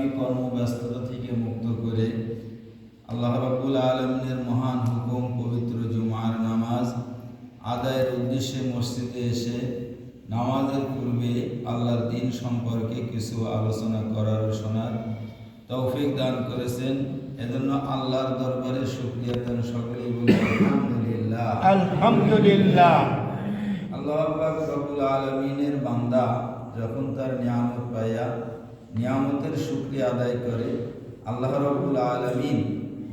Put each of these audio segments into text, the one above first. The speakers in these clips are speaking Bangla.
দুনিয়াবি কর্মব্যস্ততা থেকে মুক্ত করে আল্লাহ রব্বুল আলমিনের মহান হুকুম পবিত্র জুমার নামাজ আদায়ের উদ্দেশ্যে মসজিদে এসে নামাজের পূর্বে আল্লাহর দিন সম্পর্কে কিছু আলোচনা করার শোনার তৌফিক দান করেছেন। এজন্য আল্লাহর দরবারে শুক্রিয়া দেন সকলেই বলি আলহামদুলিল্লাহ। আলহামদুলিল্লাহ। আল্লাহ পাক রব্বুল আলমিনের বান্দা যখন তার নিয়ামত পাইয়া নিয়ামতের শুক্রিয়া আদায় করে আল্লাহ রব্বুল আলমিন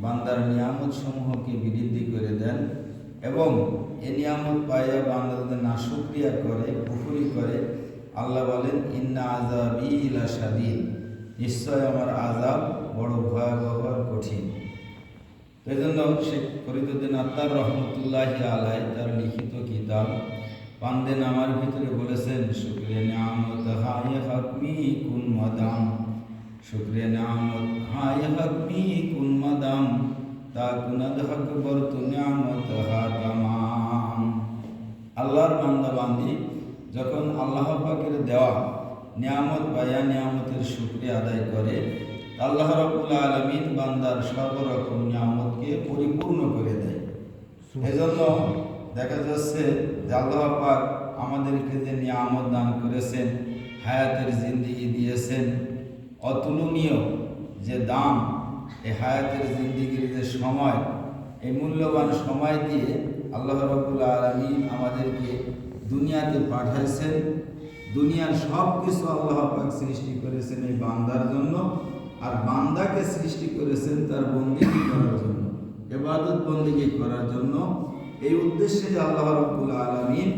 বান্দার নিয়ামত সমূহকে বৃদ্ধি করে দেন এবং এ নিয়ামত পাইয়া বান্দা যদি না শুক্রিয়া করে পুকুরি করে, আল্লাহ বলেন, ইন্না আজাবি ইলা সাদিদ নিশ্চয় আমার আজাব বড় ভয়াবহ আর কঠিন। এই জন্য শেখ ফরিদুদ্দিন আত্মার রহমতুল্লাহ আলাই তার লিখিত কিতাব পান্দে নামার ভিতরে বলেছেন শুক্রিয়া নিয়ামত হায় হকমি কুন মাদাম। শুক্রিয়া নিয়ামত হায় হকমি কুন মাদাম। তা কুনাদ হক বরতু নিয়ামত হা তামাম। আল্লাহর বান্দা বান্দি যখন আল্লাহ পাকের দেওয়া নিয়ামত পাইয়া নিয়ামতের শুক্রিয়া আদায় করে আল্লাহ রবুল আলমিন বান্দার সর্বরকম নিয়ামতকে পরিপূর্ণ করে দেয়। এজন্য দেখা যাচ্ছে যে আল্লাহ আমাদেরকে যে নিয়ামত দান করেছেন, হায়াতের জিন্দিগি দিয়েছেন, অতুলনীয় যে দাম এই হায়াতের জিন্দিগির যে সময় এই মূল্যবান সময় দিয়ে আল্লাহ রবুল আলমিন আমাদেরকে দুনিয়াতে পাঠাইছেন দুনিয়ার সব কিছু আল্লাহ পাক সৃষ্টি করেছেন এই বান্দার জন্য, আর বান্দাকে সৃষ্টি করেছেন তার বন্দিগি করার জন্য, এবাদত বন্দিগি করার জন্য। এই উদ্দেশ্যে যে আল্লাহ রব্বুল আলমিন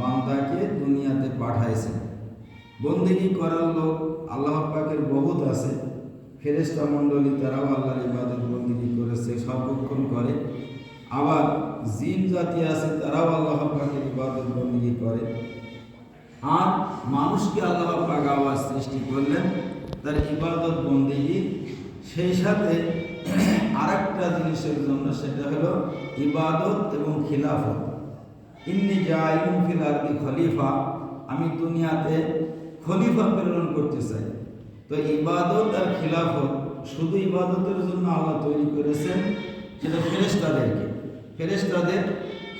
বান্দাকে দুনিয়াতে পাঠাইছেন। বন্দিগি করার লোক আল্লাহ পাকের বহুত আছে। ফেরেস্তা মণ্ডলী তারাও আল্লাহর ইবাদত বন্দিগি করেছে সর্বক্ষণ করে। আবার জিন জাতি আছে, তারাও আল্লাহ পাকের ইবাদত বন্দিগি করে। আর মানুষকে আল্লাহ পাক আবার সৃষ্টি করলেন, তার ইবাদত বন্দিগি। সেই সাথে আরেকটা জিনিসের জন্য সেটা হলো ইবাদত এবং খিলাফত। ইন্নি জাইলুম ফিল আরদি খলিফা, আমি দুনিয়াতে খলিফা প্রেরণ করতে চাই। তো ইবাদত আর খিলাফত শুধু ইবাদতের জন্য আল্লাহ তৈরি করেছেন, সেটা ফেরেস্তাদেরকে ফেরেস্তাদের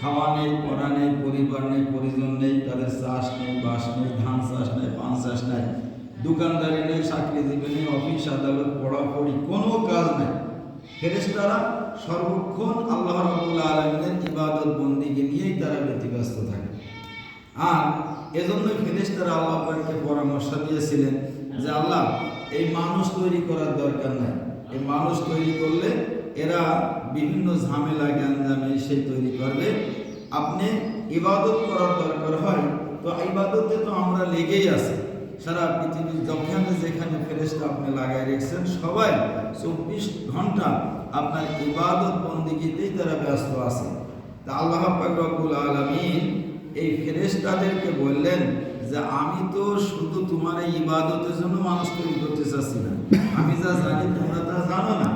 খাওয়া নেই, পড়া নেই, পরিবার নেই, পরিজন নেই, তাদের চাষ নেই, বাস নেই, ধান চাষ নেই, পান চাষ নেই, দোকানদারি নেই, চাকরিজীবী নেই, অফিস, আদালত, পড়াপড়ি কোনো কাজ নেই। ফেরেস্তারা সর্বক্ষণ আল্লাহ রবুল্লা আলমিনের ইবাদত বন্দিকে নিয়েই তারা ব্যতিব্যস্ত থাকে। আর এজন্য ফেরেস্তারা আল্লাহ পাককে পরামর্শ দিয়েছিলেন যে, আল্লাহ, এই মানুষ তৈরি করার দরকার নাই। এই মানুষ তৈরি করলে এরা বিভিন্ন ঝামেলা জ্ঞানজামে সেই তৈরি করবে। আপনি ইবাদত করার দরকার হয়, তো ইবাদতে তো আমরা লেগেই আছি। সারা পৃথিবীর যেখানে যেখানে ফেরেস্তা আপনি লাগাই রেখেছেন, সবাই চব্বিশ ঘণ্টা আপনার ইবাদত বন্দিগিতেই তারা ব্যস্ত আছে। তা আল্লাহ পাক রব্বুল আলমিন এই ফেরেস্তাদেরকে বললেন যে, আমি তো শুধু তোমার এই ইবাদতের জন্য মানুষ তৈরি করতে চাচ্ছি না। আমি যা জানি তোমরা তা জানো না।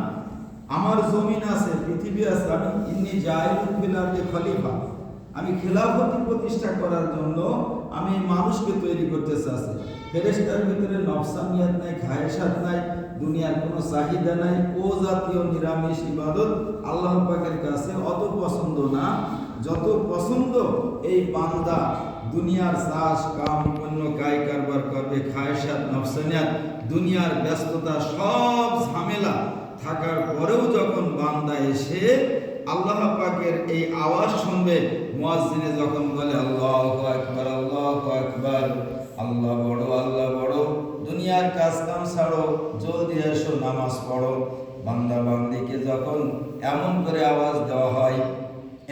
আমার জমিন আছে, পৃথিবী আছে, আমি জায়ুল ফিলাতে খলিফা। আমি খেলাফতি প্রতিষ্ঠা করার জন্য আমি মানুষকে তৈরি করতে চাচ্ছি। ফেরেস্তার ভিতরে নফসানিয়াত নাই খায়েসাত নাই দুনিয়ার কোনো চাহিদা নাই, ও জাতীয় নিরামিষ ইবাদত আল্লাহ পাকের কাছে অত পছন্দ না। যত পছন্দ, এই বান্দা দুনিয়ার চাষ, কাম, পণ্য, কায় কারবার করবে খায়সাত নফসানিয়াত দুনিয়ার ব্যস্ততা, সব ঝামেলা থাকার পরেও যখন বান্দা এসে আল্লাহ পাকের এই আওয়াজ শুনবে, মুয়াজ্জিনে যখন বলে, আল্লাহু আকবার আল্লাহু আকবার, আল্লাহ বড় আল্লাহ বড়। দুনিয়ার কাজ কাম ছাড়ো, জলদি এসো, নামাজ পড়ো। বান্দা বান্দিকে যখন এমন করে আওয়াজ দেওয়া হয়,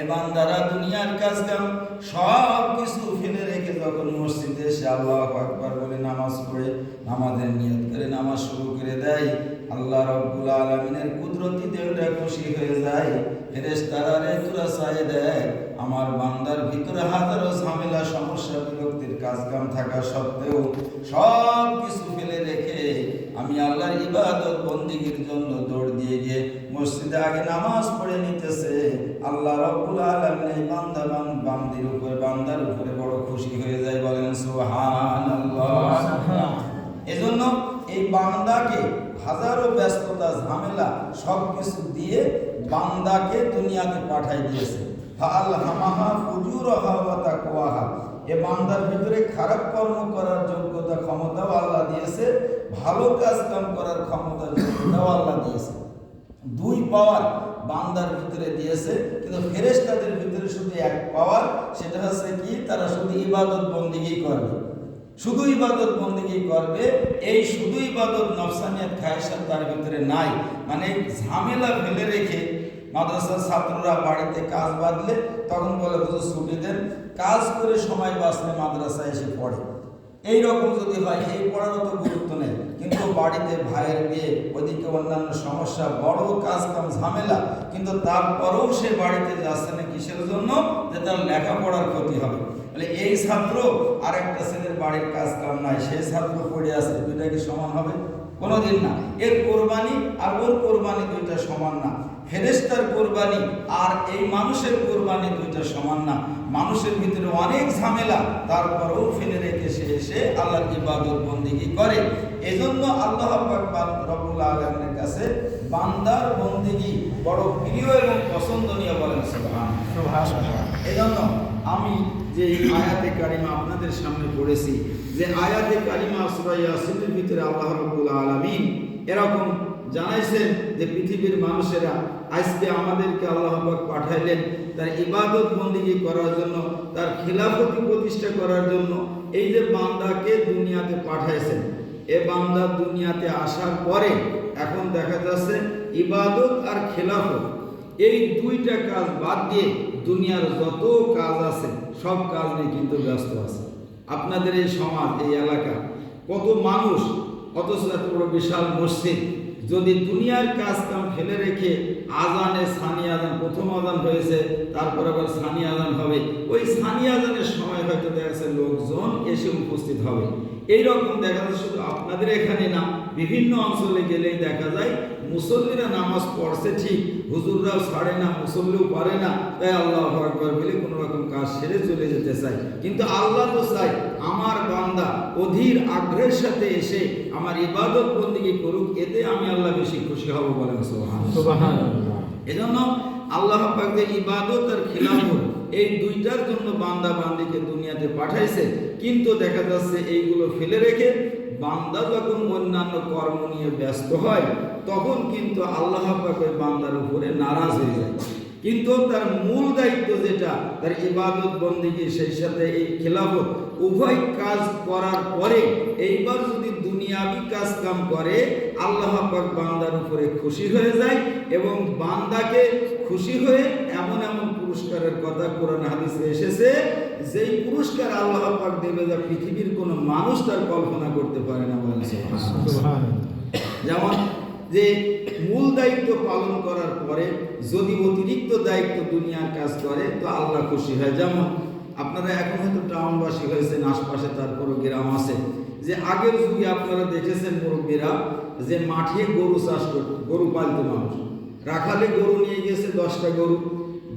এ বান্দারা দুনিয়ার কাজ কাম সব কিছু ফেলে রেখে যখন মসজিদে এসে আল্লাহ আকবার বলে নামাজ পড়ে, নামাজের নিয়ত করে নামাজ শুরু করে দেয় আল্লাহ রব্বুল আলমিনের কুদরতি দেহটা খুশি হয়ে যায়। ফেরেশতারা রে তোরা চাই দেয় আমার বান্দার ভিতরে হাজারো ঝামেলা সমস্যা বিরক্তির কাজ কাম থাকা সত্ত্বেও সব কিছু ফেলে রেখে আমি আল্লাহর ইবাদত বন্দিগির জন্য দৌড় দিয়ে গিয়ে মসজিদে আগে নামাজ পড়ে নিতেছে। আল্লাহ রব্বুল আলামিন এই বান্দা বান বান্দির উপরে বান্দার উপরে বড় খুশি হয়ে যায় বলেন সুবহানাল্লাহ। এজন্য এই বান্দাকে হাজারো ব্যস্ততা, ঝামেলা সব কিছু দিয়ে বান্দাকে দুনিয়াতে পাঠাই দিয়েছে। ফাল হামাহা ফুজুর ওয়া তাকওয়াহা। এ বান্দার ভিতরে খারাপ কর্ম করার যোগ্যতা ক্ষমতাও আল্লাহ দিয়েছে, ভালো কাজ কাম করার ক্ষমতা যোগ্যতাও আল্লাহ দিয়েছে। দুই পাওয়ার বান্দার ভিতরে দিয়েছে, কিন্তু ফেরেশতাদের ভিতরে শুধু এক পাওয়ার, সেটা হচ্ছে কি? তারা শুধু ইবাদত বন্দিগি করবে। শুধু ইবাদত বন্দিগি করবে, এই শুধু ইবাদত নফসানিয়াত খায়সাত তার ভিতরে নাই। মানে ঝামেলা ফেলে রেখে মাদ্রাসার ছাত্ররা বাড়িতে কাজ বাঁধলে তখন বলে, হুজুর, ছুটি দেন। কাজ করে সময় বাঁচলে মাদ্রাসায় এসে পড়ে। এই রকম যদি হয়, এই পড়ারও তো গুরুত্ব নেই। কিন্তু বাড়িতে ভাইয়ের বিয়ে ওদিকে অন্যান্য সমস্যা, বড় কাজ কাম, ঝামেলা। কিন্তু তারপরেও সে বাড়িতে যাচ্ছে না কিসের জন্য? যে তার লেখাপড়ার ক্ষতি হবে। তাহলে এই ছাত্র আর একটা ছেলের বাড়ির কাজ কাম নাই সেই ছাত্র পড়ে আছে দুইটা কি সমান হবে? কোনোদিন না। এর কোরবানি আর ওর কোরবানি দুইটা সমান না। ফেরেস্তার কোরবানি আর এই মানুষের কোরবানি দুইটা সমান না। মানুষের ভিতরে অনেক ঝামেলা তারপরেও ফেলে রেখে সে এসে আল্লাহর ইবাদত বন্দিগি করে। এজন্য আল্লাহ পাক রব্বুল আলমের কাছে বান্দার বন্দিগি বড় প্রিয় এবং পছন্দনীয় বলেন এজন্য আমি যে এই আয়াতে কারিমা আপনাদের সামনে পড়েছি, যে আয়াতে কারিমা সূরা ইয়াসিনের ভিতরে আল্লাহ রাব্বুল আলামিন এরকম জানাইছেন যে পৃথিবীর মানুষেরা আজকে আমাদেরকে আল্লাহ পাঠাইলেন তার ইবাদত বন্দিগি করার জন্য, তার খিলাফতি প্রতিষ্ঠা করার জন্য এই যে বান্দাকে দুনিয়াতে পাঠাইছেন। এ বান্দা দুনিয়াতে আসার পরে এখন দেখা যাচ্ছে ইবাদত আর খেলাফত, এই দুইটা কাজ বাদ দিয়ে দুনিয়ার যত কাজ আছে, সব কাজ নিয়ে কিন্তু ব্যস্ত আছে। আপনাদের এই সমাজ, এই এলাকা, কত মানুষ, অথচ এত বড় বিশাল মসজিদ, যদি দুনিয়ার কাজ কাম ফেলে রেখে আজানে সানি আজান, প্রথম আজান হয়েছে, তারপর আবার সানি আজান হবে, ওই সানি আজানের সময় হয়তো দেখা যাচ্ছে লোকজন এসে উপস্থিত হবে। এইরকম দেখা যাচ্ছে শুধু আপনাদের এখানে না, বিভিন্ন অঞ্চলে গেলেই দেখা যায় মুসল্লিরা নামাজ পড়ছে ঠিক হুজুররাও ছাড়ে না মুসল্লিও পারে না। তাই আল্লাহ আকবর বলে কোনো রকম কাজ সেরে চলে যেতে চাই। কিন্তু আল্লাহ তো চাই আমার বান্দা অধীর আগ্রহের সাথে এসে আমার ইবাদত বন্দিকে করুক এতে আমি আল্লাহ বেশি খুশি হব বলেন সোহান এজন্য আল্লাহ ইবাদত আর খিলাফত এই দুইটার জন্য বান্দা বান্দিকে দুনিয়াতে পাঠাইছে। কিন্তু দেখা যাচ্ছে এইগুলো ফেলে রেখে বান্দা যখন অন্যান্য কর্ম নিয়ে ব্যস্ত হয় তখন কিন্তু আল্লাহ পাক ওই বান্দার উপরে নারাজ হয়ে যায়। কিন্তু তার মূল দায়িত্ব যেটা তার ইবাদত বন্দিকে সেই সাথে এই খেলাফত উভয় কাজ করার পরে এইবার যদি দুনিয়াবি কাজ কাম করে আল্লাহ পাক বান্দার উপরে খুশি হয়ে যায় এবং বান্দাকে খুশি হয়ে এমন এমন পুরস্কারের কথা কোরআন হাদিসে এসেছে যেই পুরস্কার আল্লাহ পাক দেবে যা পৃথিবীর কোনো মানুষ তার কল্পনা করতে পারে না যেমন যে মূল দায়িত্ব পালন করার পরে যদি অতিরিক্ত দায়িত্ব দুনিয়ার কাজ করে, তো আল্লাহ খুশি হয়। যেমন আপনারা এখন হয়তো টাউনবাসী হয়েছেন, আশপাশে তারপরও গ্রাম আছে। যে আগের যুগে আপনারা দেখেছেন মুরব্বীরা যে মাঠে গরু চাষ করত, গরু পালতো মানুষ। রাখালে গরু নিয়ে গেছে দশটা গরু।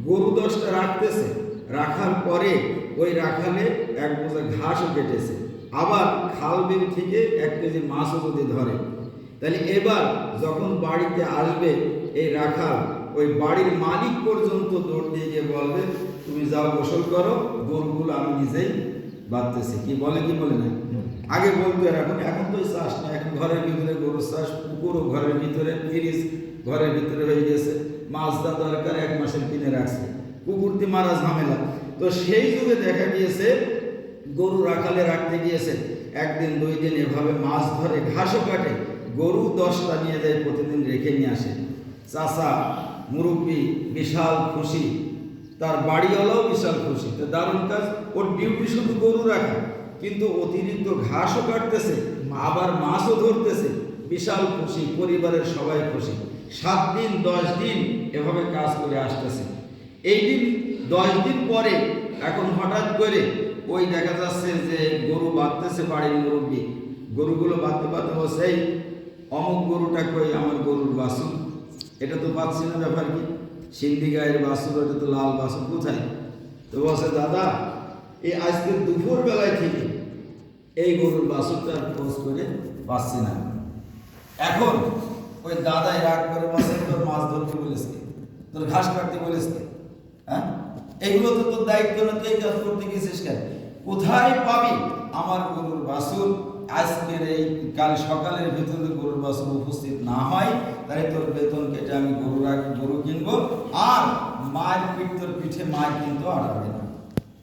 গরু দশটা রাখতেছে। রাখার পরে ওই রাখালে এক বোঝা ঘাসও কেটেছে। আবার খাল বিল থেকে এক কেজি মাছও যদি ধরে তাহলে এবার যখন বাড়িতে আসবে এই রাখাল ওই বাড়ির মালিক পর্যন্ত দৌড় দিয়ে গিয়ে বলবে তুমি যাও গোসল করো গরুগুলো আমি নিজেই বাঁধতেছি। কি বলে কি বলে না আগে বলতো এখন এখন তো চাষ না এখন ঘরের ভিতরে গরুর চাষ পুকুরও ঘরের ভিতরে ফ্রিজ ঘরের ভিতরে হয়ে গেছে। মাছটা দরকার এক মাসের কিনে রাখছে। কুকুরটি মারা ঝামেলা। তো সেই যুগে দেখা গিয়েছে গরু রাখালে রাখতে গিয়েছে। একদিন দুই দিন এভাবে মাছ ধরে ঘাসও কাটে। গরু দশটা নিয়ে যায় প্রতিদিন রেখে নিয়ে আসে। চাষা মুরব্বী বিশাল খুশি। তার বাড়িওয়ালাও বিশাল খুশি। তো দারুণ কাজ ওর ডিউটি শুধু গরু রাখা কিন্তু অতিরিক্ত ঘাসও কাটতেছে আবার মাছও ধরতেছে। বিশাল খুশি পরিবারের সবাই খুশি। সাত দিন দশ দিন এভাবে কাজ করে আসতেছে। এই দিন দশ দিন পরে এখন হঠাৎ করে ওই দেখা যাচ্ছে যে গরু বাঁধতেছে বাড়ির মুরব্বী। গরুগুলো বাঁধতে বাঁধতে বসে "এই, অমুক গরুটা কই, আমার গরুর বাসুর। এটা তো পাচ্ছি না ব্যাপার কি? সিন্ধি গায়ের বাসুর এটা তো লাল বাসুর, কোথায়? তো বলছে, দাদা, এই আজকে দুপুর বেলায় থেকে এই গরুর বাসুরটা খোঁজ করে পাচ্ছি না এখন ওই দাদাই রাগ করে বসে তোর মাছ ধরতে বলেছে তোর ঘাস কাটতে বলেছে হ্যাঁ? এগুলো তো তোর দায়িত্ব না, তুই কাজ করতে গেছিস কেন? কোথায় পাবি আমার গরুর বাসুর? আজকের এই কাল সকালের ভিতরে গরুর বাসুর উপস্থিত না হয় তাই তোর বেতন কেটে আমি গরু গরু কিনবো। আর মায়ের পিঠ, তোর পিঠে মায় কিন্তু আড়াবে না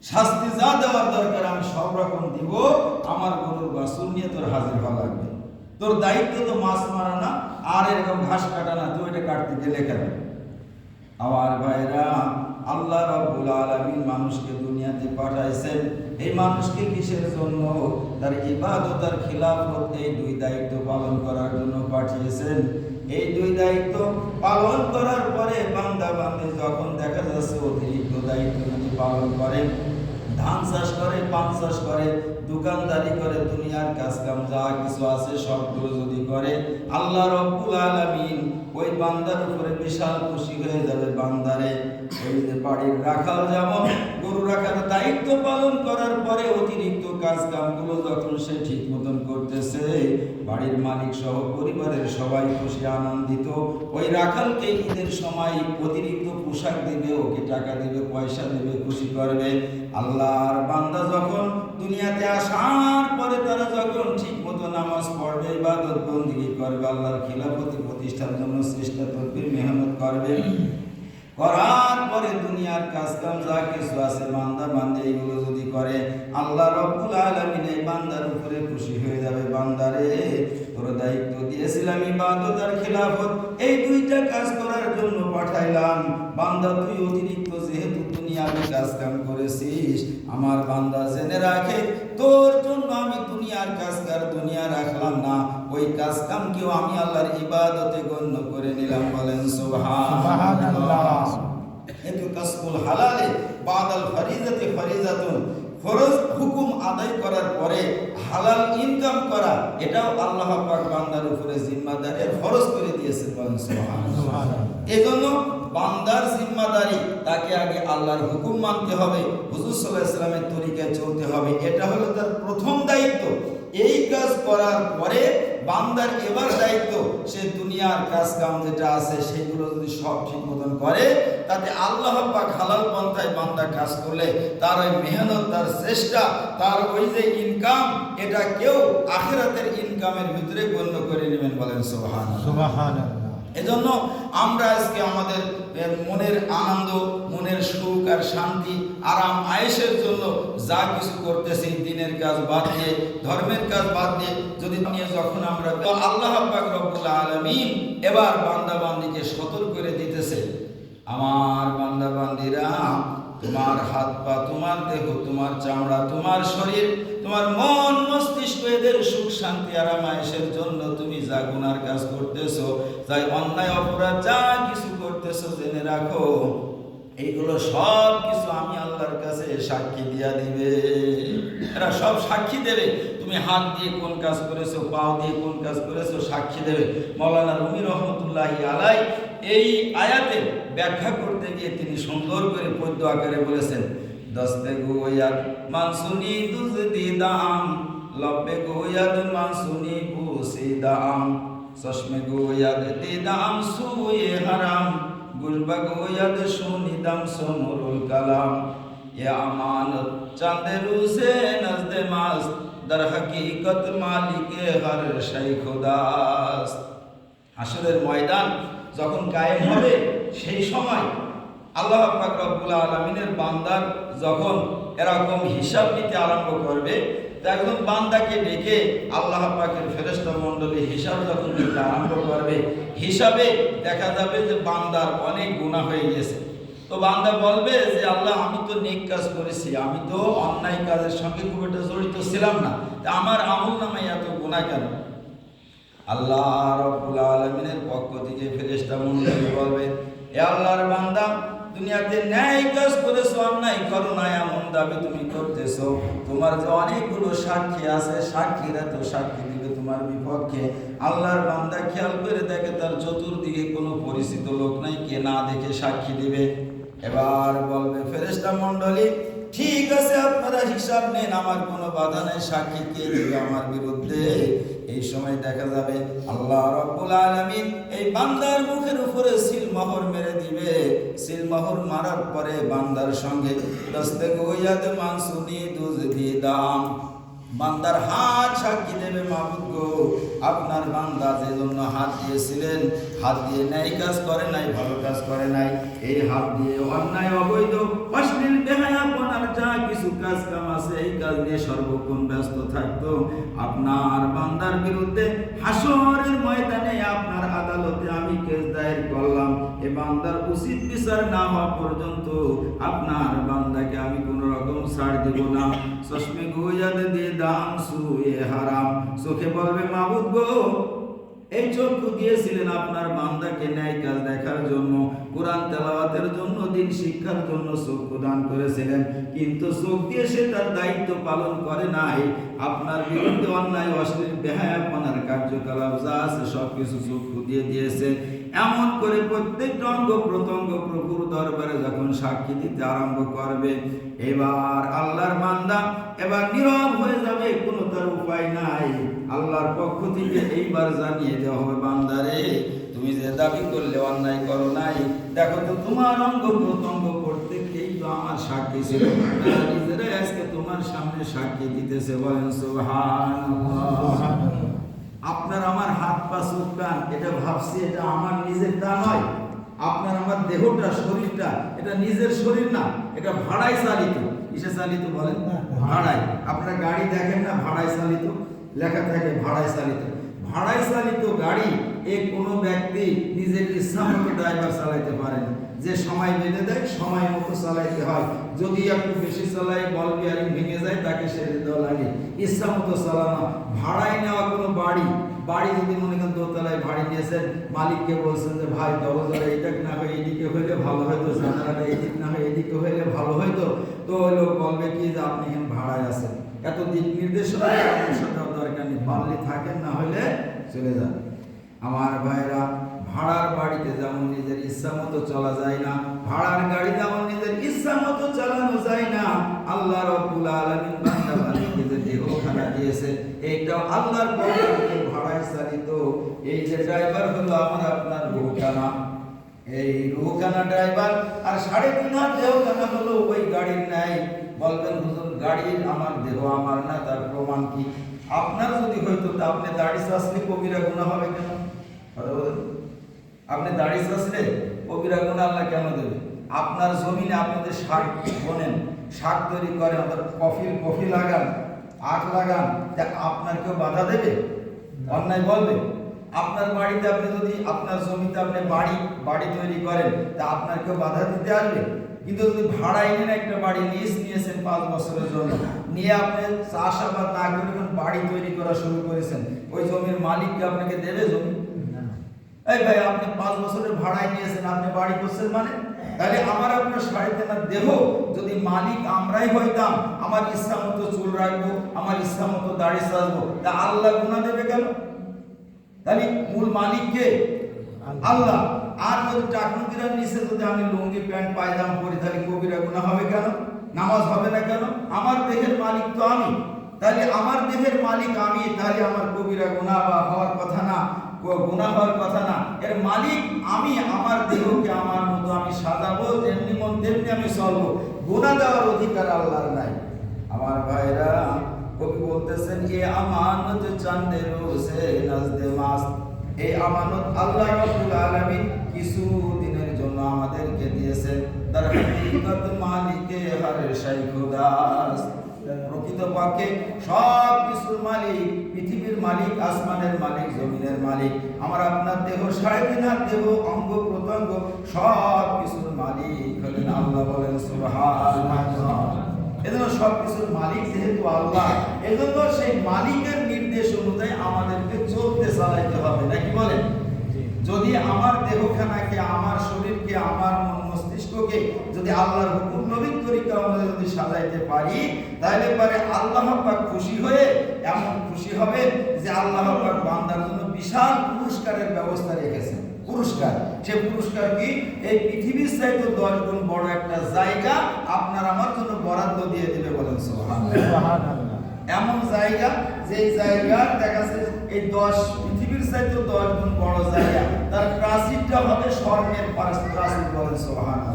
শাস্তি যা দেওয়ার দরকার, আমি সব রকম দিব। আমার গরুর বাসুর নিয়ে তোর হাজির হওয়া লাগবে। তোর দায়িত্ব তো মাছ মারা না, আর এরকম ঘাস কাটা না, তুই এটা কাটতে গেলে কেন আমার ভাইরা, আল্লাহ রাব্বুল আলামিন মানুষকে দুনিয়াতে পাঠাইছেন। এই মানুষকে কিসের জন্য? তার ইবাদত আর খিলাফত এই দুই দায়িত্ব পালন করার জন্য পাঠিয়েছেন। এই দুই দায়িত্ব পালন করার পরে বান্দা বান্দে যখন দেখা যাচ্ছে অতিরিক্ত দায়িত্ব যদি পালন করেন ধান চাষ করে, পান চাষ করে, দোকানদারি করে, দুনিয়ার কাজ কাম যা কিছু আছে সবগুলো যদি করে, আল্লাহ রব্বুল আলামিন ওই বান্দার উপরে বিশাল খুশি হয়ে যাবে বান্দারে। ওই যে বাড়ির রাখাল যেমন, গরু রাখার দায়িত্ব পালন করার পরে অতিরিক্ত কাজ কামগুলো যখন সে ঠিক মতন করতেছে, বাড়ির মালিক সহ পরিবারের সবাই খুশি, আনন্দিত। ওই রাখালকে ঈদের সময় অতিরিক্ত পোশাক দিবে, ওকে টাকা দিবে, পয়সা দিবে, খুশি করবে। আল্লাহর বান্দা যখন দুনিয়াতে আসার পরে তারা যখন ঠিক মতো নামাজ পড়বে, ইবাদত বন্দিগি করবে, আল্লাহর খিলাফতি প্রতিষ্ঠার জন্য চেষ্টা তদবির মেহনত করবে। করার পরে দুনিয়ার কাজ কাম যা কিছু আছে, বান্দা বান্দে এগুলো যদি করে, আল্লাহ রব্বুল আলামিন এই বান্দার উপরে খুশি হয়ে যাবে। বান্দারে, তোর দায়িত্ব দিয়েছিলাম ইবাদত আর খিলাফত। এই দুইটা কাজ করার জন্য পাঠাইলাম। বান্দা, তুই অতিরিক্ত যেহেতু দুনিয়াবি কাজ কাম করেছিস আমার বান্দা জেনে রাখে তোর জন্য আমি দুনিয়ার কাজ কার দুনিয়া রাখলাম না ওই কাজ কাম কেউ আমি আল্লাহর ইবাদতে গণ্য করে নিলাম বলেন সুবহানাল্লাহ। কিন্তু কাসবুল হালালে বাদাল ফরিজাতে ফরিজাতুন ফরজ হুকুম আদায় করার পরে হালাল ইনকাম করা এটাও আল্লাহ পাক বান্দার উপরে জিম্মাদারি ফরজ করে দিয়েছে বলেন সুবহানাল্লাহ। সুবহানাল্লাহ। এজন্য বান্দার জিম্মাদারি তাকে আগে আল্লাহর হুকুম মানতে হবে হুজুর সাল্লাল্লাহু আলাইহি সাল্লামের তরিকায় চলতে হবে। এটা হলো তার প্রথম দায়িত্ব। এই কাজ করার পরে বান্দার এবার দায়িত্ব সে দুনিয়ার কাজ কাম যেটা আছে সেগুলো যদি সব ঠিক মতন করে তাতে আল্লাহ পাক হালাল পন্থায় বান্দা কাজ করলে তার ওই মেহনত তার চেষ্টা তার ওই যে ইনকাম এটা কেউ আখেরাতের ইনকামের ভিতরে গণ্য করে নেবেন বলেন সুবহানাল্লাহ সুবহানাল্লাহ। এজন্য আমরা আজকে আমাদের মনের আনন্দ মনের সুখ আর শান্তি আরাম আয়েসের জন্য যা কিছু করতেছি, দিনের কাজ বাদ দিয়ে, ধর্মের কাজ বাদ দিয়ে, যদি নিয়ে যখন আমরা আল্লাহ পাক রব্বুল আলামিন এবার বান্দা বান্দিকে সতর্ক করে দিতেছে, আমার বান্দা বান্দিরা তোমার হাত পা, তোমার দেহ, তোমার চামড়া, তোমার শরীর, তোমার মন, মস্তিষ্ক, এদের সুখ, শান্তি, আরাম আয়েসের জন্য তুমি যা গুনার কাজ করতেছো তাই অন্যায়, অপরাধ, যা কিছু করতেছো, জেনে রাখো এইগুলো সব কিছু আমি আল্লাহর কাছে সাক্ষী দিয়া দিবে। এরা সব সাক্ষী দেবে। তুমি হাত দিয়ে কোন কাজ করেছ, পাও দিয়ে কোন কাজ করেছ, সাক্ষী দেবে। মৌলানা রুমি রহমতুল্লাহ আলাই এই আয়াতে ব্যাখ্যা করতে গিয়ে তিনি সুন্দর করে পদ্য আকারে বলেছেন, দস্তে গোয়াদ মানসুনি দুজ দিদাম লব্বে গোয়াদ মানসুনি বুসি দাম, চশমে গোয়াদ দিদাম সুয়ে হারাম। গুলবা গোয়াদ সুনিদাম সমরুল কালাম। ইয়া আমানত চাঁদের উসে নজদে মাস در হকিকত মালিকে হর শাই খুদাস। হাসরের ময়দান যখন কায়েম হবে, সেই সময় আল্লাহ পাক রব্বুল আলমিনের বান্দার যখন এরকম হিসাব নিতে আরম্ভ করবে একজন বান্দাকে ডেকে আল্লাহ পাকের ফেরেস্তা মণ্ডলী হিসাব যখন নিতে আরম্ভ করবে, হিসাবে দেখা যাবে যে বান্দার অনেক গুণা হয়ে গেছে। তো বান্দা বলবে যে, আল্লাহ, আমি তো নেক কাজ করেছি, আমি তো অন্যায় কাজের সঙ্গে খুব একটা জড়িত ছিলাম না। তা আমার আমল নামে এত গুণা কেন? আল্লাহ রব্বুল আলমিনের পক্ষ থেকে ফেরেস্তা মন্ডলী বলবে, এ আল্লাহর বান্দা দুনিয়াতে ন্যায় কাজ করেছ অন্যায় করো না এমন দাবি তুমি করতেছো। তোমার যে অনেকগুলো সাক্ষী আছে, সাক্ষীরা তো সাক্ষী দিবে তোমার বিপক্ষে। আল্লাহর বান্দা খেয়াল করে দেখে তার চতুর্দিকে কোনো পরিচিত লোক নাই, কে না দেখে সাক্ষী দিবে। এবার বলবে ফেরেস্তা মন্ডলী ঠিক আছে, আপনারা হিসাব নেন, আমার কোনো বাধা নেই, সাক্ষী কে দিবে আমার বিরুদ্ধে? এই সময় দেখা যাবে, আল্লাহ রব্বুল আলামিন এই বান্দার মুখের উপরে সিলমোহর মেরে দিবে। সিলমোহর মারার পরে বান্দার সঙ্গে দস্তে গোয়াদ মানসুনি দুজ দাম বান্দার হাত সাক্ষী দেবে মাহবুব গো আপনার বান্দা যে জন্য হাত দিয়েছিলেন, হাত দিয়ে ন্যায় কাজ করে নাই, ভালো কাজ করে নাই, এই হাত দিয়ে অন্যায়, অবৈধ, অশ্লীল বেহায়াপনার যা কিছু কাজ কাম আছে, এই কাজ নিয়ে সর্বক্ষণ ব্যস্ত আপনার বান্দার বিরুদ্ধে হাসরের ময়দানে আপনার আদালতে আমি কেস দায়ের করলাম। এ বান্দার উচিত বিচার না হওয়া পর্যন্ত আপনার বান্দাকে আমি কোন রকম ছাড় দেব না। চশমে দিয়ে দাম সুয়ে হারাম। চোখে বলবে মাবুদ গো, এই চক্ষু দিয়েছিলেন আপনার বান্দাকে ন্যায় কাজ দেখার জন্য, কোরআন তেলাওয়াতের জন্য, দিন শিক্ষার জন্য চোখ প্রদান করেছিলেন। কিন্তু চোখ দিয়ে সে তার দায়িত্ব পালন করে নাই। আপনার বিরুদ্ধে অন্যায়, অশ্লীল, বেহায়াপনার কার্যকলাপ যা আছে সবকিছু চক্ষু দিয়ে দিয়েছে। এমন করে প্রত্যেকটা অঙ্গ প্রত্যঙ্গ প্রভুর দরবারে যখন সাক্ষী দিতে আরম্ভ করবে, এবার আল্লাহর বান্দা এবার নীরব হয়ে যাবে, কোনো তার উপায় নাই। আল্লাহর পক্ষ থেকে এইবার জানিয়ে দেওয়া হবে বান্দারে তুমি যে দাবি করলে, অন্যায় করো নাই। দেখো তো, তোমার অঙ্গ প্রত্যঙ্গ প্রত্যেককেই তো আমার সাক্ষী ছিল। আজকে তোমার সামনে সাক্ষী দিতেছে, বলেন সুবহানাল্লাহ। আপনার আমার হাত পা, চোখ, কান, এটা ভাবছি, এটা আমার নিজেরটা নয়। আপনার আমার দেহটা, শরীরটা, এটা নিজের শরীর না, এটা ভাড়ায় চালিত। কিসে চালিত বলেন? ভাড়ায়। আপনারা গাড়ি দেখেন না, ভাড়ায় চালিত। লেখা থাকে, ভাড়ায় চালিত। ভাড়ায় চালিত গাড়ি, এ কোনো ব্যক্তি নিজের ইচ্ছা মতো ড্রাইভার চালাইতে পারে না। যে সময় বেঁধে দেয়, সময় মতো চালাইতে হয়। যদি একটু বেশি চালাই বল বিয়ারিং ভেঙে যায়, তাকে সেরে দেওয়া লাগে। ইচ্ছা মতো চালানো। ভাড়ায় নেওয়া কোনো বাড়ি। বাড়ি যদি মনে করেন দোতলায় ভাড়ি নিয়েছেন, মালিককে বলছেন যে, ভাই, দরজাটা এইটা না হয়ে, এইদিকে হইলে ভালো হইতো, জানালাটা এইদিক না হয়ে, এইদিকে হইলে ভালো হইতো। তো ওই লোক বলবে কি যে, আপনি এখানে ভাড়ায় আছেন। এত দিক নির্দেশনা আপনার সাথে দরকার নেই। পারলে থাকেন, না হলে চলে যান। আমার ভাইরা ভাড়ার বাড়িতে যেমন নিজের ইচ্ছা মতো চলা যায় না, ভাড়ার গাড়ি যেমন নিজের ইচ্ছা মতো চালানো যায় না, আল্লাহ রব্বুল আলামিন বান্দা বান্দীকে যে দেহখানা দিয়েছে, এইটাও আল্লাহর ভাড়ায় চালিত। এই যে ড্রাইভার হলো আমার আপনার রুহখানা এই রুহখানা ড্রাইভার, আর সাড়ে তিন হাত দেহখানা হলো, ওই গাড়ির নাই বলবেন, হুজুর, গাড়ির আমার দেহ আমার না, তার প্রমাণ কি? আপনার যদি হয়তো তা আপনি দাড়ি চাষলে কবিরা গুণা হবে কেন? কথা। আপনি দাড়ি চাষলে কবিরা গুণা আল্লাহ কেন দেবে? আপনার জমিনে আপনাদের শাক বোনেন শাক তৈরি করেন অর্থাৎ কফি কফি লাগান আখ লাগান তা আপনার কেউ বাধা দেবে? অন্যায় বলবে? আপনার বাড়িতে আপনি যদি আপনার জমিতে আপনি বাড়ি বাড়ি তৈরি করেন তা আপনার কেউ বাধা দিতে আসবে? কিন্তু যদি ভাড়া এনে একটা বাড়ি লিজ নিয়েছেন পাঁচ বছরের জন্য নিয়ে আপনি চাষাবাদ না করে বাড়ি তৈরি করা শুরু করেছেন ওই জমির মালিককে আপনাকে দেবে জমি? এই ভাই, আপনি পাঁচ বছরের ভাড়ায় নিয়েছেন, আপনি বাড়ি করছেন মানে? তাহলে আমার আপনার সাড়ে তেনার দেহ, যদি মালিক আমরাই হইতাম, আমার ইচ্ছা মতো চুল রাখব, আমার ইচ্ছা মতো দাড়ি সাজবো, তা আল্লাহ গুণা দেবে কেন? তাহলে মূল মালিক কে? আল্লাহ। আর যদি টাকনুকিরার নিচে যদি আমি লুঙ্গি, প্যান্ট, পায়জামা পরি, তাহলে কবিরা গুণা হবে কেন? নামাজ হবে না কেন? আমার দেহের মালিক তো আমি। তাহলে আমার দেহের মালিক আমি, তাহলে আমার কবিরা গুণা বা হওয়ার কথা না। গ- হওয়ার কথা না। এর মালিক আমি, আমার দেহকে আমার মতো আমি সাজাবো, যেমনি মন, তেমনি আমি চলবো। গুনাহ দেওয়ার অধিকার আল্লাহর নাই। আমার ভাইরা, কবি বলতেছেন, এ আমানত চাঁদে রোজে নাজদে মাস। এই আমানত আল্লাহ রাব্বুল আলামিন কিছু দিনের জন্য আমাদেরকে দিয়েছে তার হাকিকত মালিকে হর শাই খুদাস প্রকৃতপক্ষে সব কিছুর মালিক পৃথিবীর মালিক আসমানের মালিক জমিনের মালিক। আমার আপনার দেহ সাড়ে তিন হাত দেহ অঙ্গ প্রত্যঙ্গ সব কিছুর মালিক হলেন আল্লাহ বলেন এজন্য সব কিছুর মালিক যেহেতু আল্লাহ এজন্য সেই মালিকের নির্দেশ অনুযায়ী আমাদেরকে চলতে চালাইতে হবে নাকি বলেন? যদি আমার দেহখানাকে আমার শরীরকে আমার মন মস্তিষ্ককে যদি আল্লাহর হুকুম নবীন তরিকা অনুযায়ী যদি সাজাইতে পারি তাহলে পরে আল্লাহ পাক খুশি হয়ে এমন খুশি হবে যে আল্লাহ পাক বান্দার জন্য বিশাল পুরস্কারের ব্যবস্থা রেখেছেন। পুরস্কার। সে পুরস্কার কি? এই পৃথিবীর চাইতে দশ গুণ বড় একটা জায়গা আপনার আমার জন্য বরাদ্দ দিয়ে দিবে বলেন সুবহানাল্লাহ। এমন জায়গা যে জায়গা দেখা যাচ্ছে এই দশ চাইতে দশ গুণ বড় জায়গা। তার প্রাচীরটা হবে স্বর্ণের প্রাচীর বলেন সুবহানাল্লাহ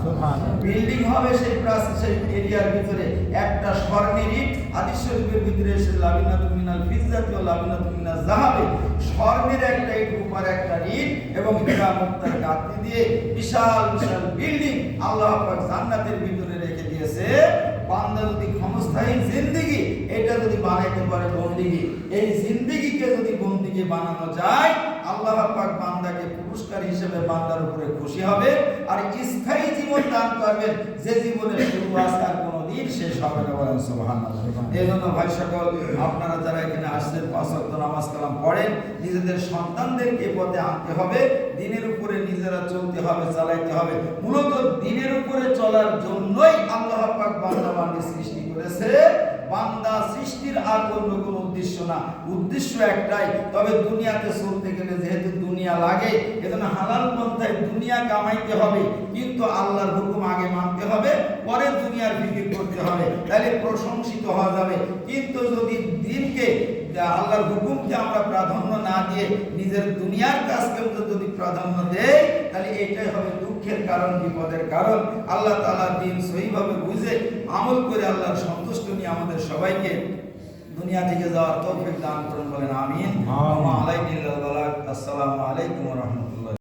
বিল্ডিং হবে সেই প্রাচীর সেই এরিয়ার ভিতরে। একটা স্বর্ণের ইট শরীফের ভিতরে এসে লাবিনাতু মিনাল ফিজ্জাতি ও লাবিনাতু মিনাল যাহাবে। স্বর্ণের একটা ইট উপর একটা ইট এবং হীরা মুক্তার গাঁথনি দিয়ে বিশাল বিশাল বিল্ডিং আল্লাহ পাক জান্নাতের ভিতরে রেখে দিয়েছে। বান্দা যদি ক্ষমস্থায়ী জিন্দিগি এটা যদি বানাইতে পারে বন্দিগি এই জিন্দিগিকে যদি বন্দিগি বানানো যায়, আল্লাহ পাক বান্দাকে পুরস্কার হিসেবে বান্দার উপরে খুশি হবে আর স্থায়ী জীবন দান করবেন। যে জীবনের শুরু আছে আর কোনোদিন শেষ হবে না বলেন সুবহানাল্লাহ। এই জন্য ভাই সকল, আপনারা যারা এখানে আসছেন, পাঁচ ওয়াক্ত নামাজ কালাম পড়েন, নিজেদের সন্তানদেরকে পথে আনতে হবে। দিনের উপরে নিজেরা চলতে হবে, চালাইতে হবে। মূলত দিনের উপরে চলার জন্যই আল্লাহ পাক বান্দা বান্দি সৃষ্টি করেছে। বান্দা সৃষ্টির আর অন্য কোনো উদ্দেশ্য না। উদ্দেশ্য একটাই, তবে দুনিয়াতে চলতে গেলে যেহেতু দুনিয়া লাগে, এজন্য হালাল পন্থায় দুনিয়া কামাইতে হবে। কিন্তু আল্লাহর হুকুম আগে মানতে হবে, পরে দুনিয়ার ফিকির করতে হবে। তাহলে প্রশংসিত হওয়া যাবে। কিন্তু যদি দিনকে, আল্লাহর হুকুমকে আমরা প্রাধান্য না দিয়ে নিজের দুনিয়ার কাজকে যদি প্রাধান্য দেয় তাহলে এটাই হবে দুঃখের কারণ বিপদের কারণ আল্লাহ তালা দিন সহিভাবে বুঝে আমল করে আল্লাহর সন্তুষ্ট নিয়ে আমাদের সবাইকে দুনিয়া থেকে যাওয়ার তৌফিক দান করুন বলেন আমিন। আসসালামু আলাইকুম ওয়া রাহমাতুল্লাহ।